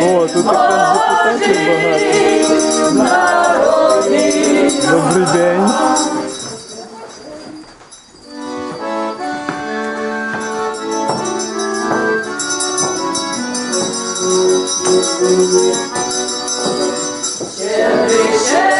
О, тут так депутатів багато. Добрий день. Ще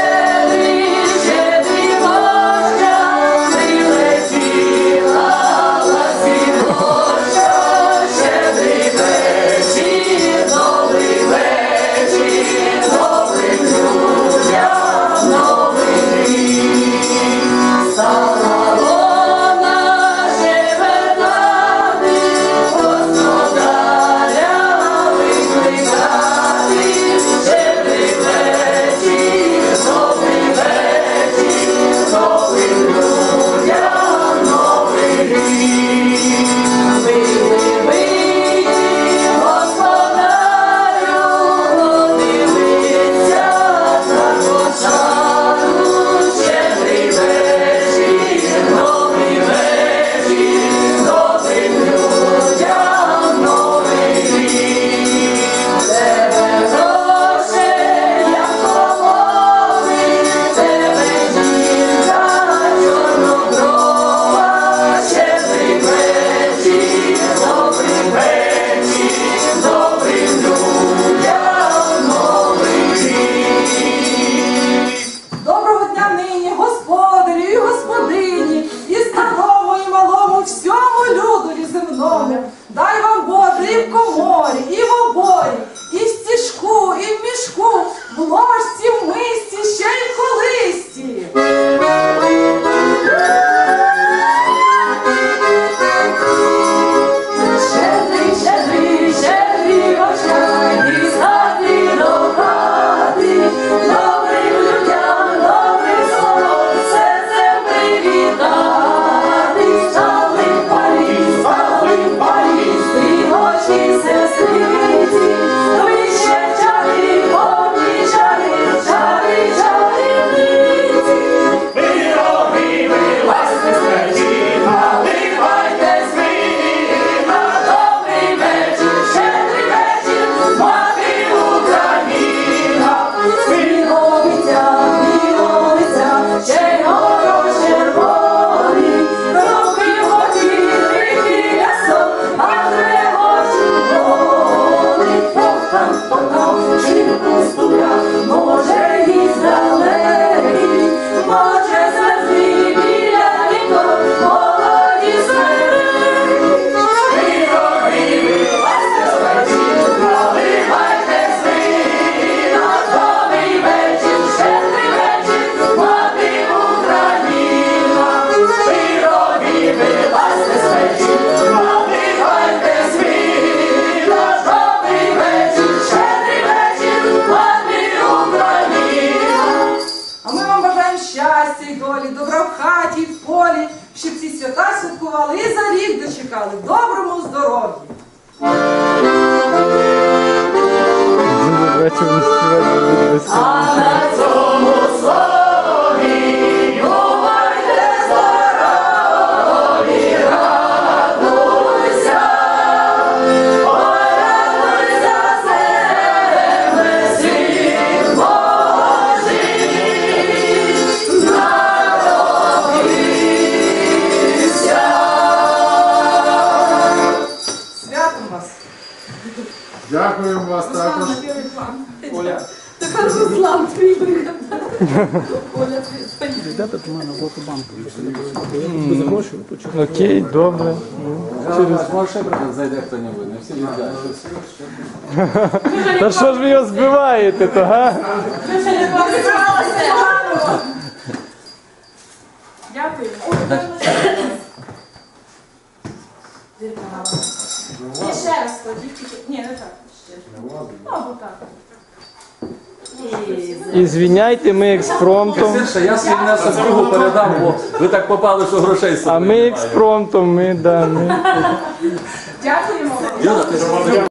жінку з добра, може. долгий за рік дочекали доброму здоров'ю. А Дякуємо вас також. Оля. Така Руслан приїхав. Оля, Ребята, до мене золоту банку. Без. Окей, добре. Через ваше брат зайде хто-небудь, не всі їдять. Та що ж ви його збиваєте, то га? Дякую. І ще раз кладіть. Ні, не ну так. Ну, Або ну, так. І звіняйте ми експромтом. Я свій внесок другу передам, бо ви так попали, що грошей собі. А ми експромтом, ми, да, ми. Дякуємо вам. Юра,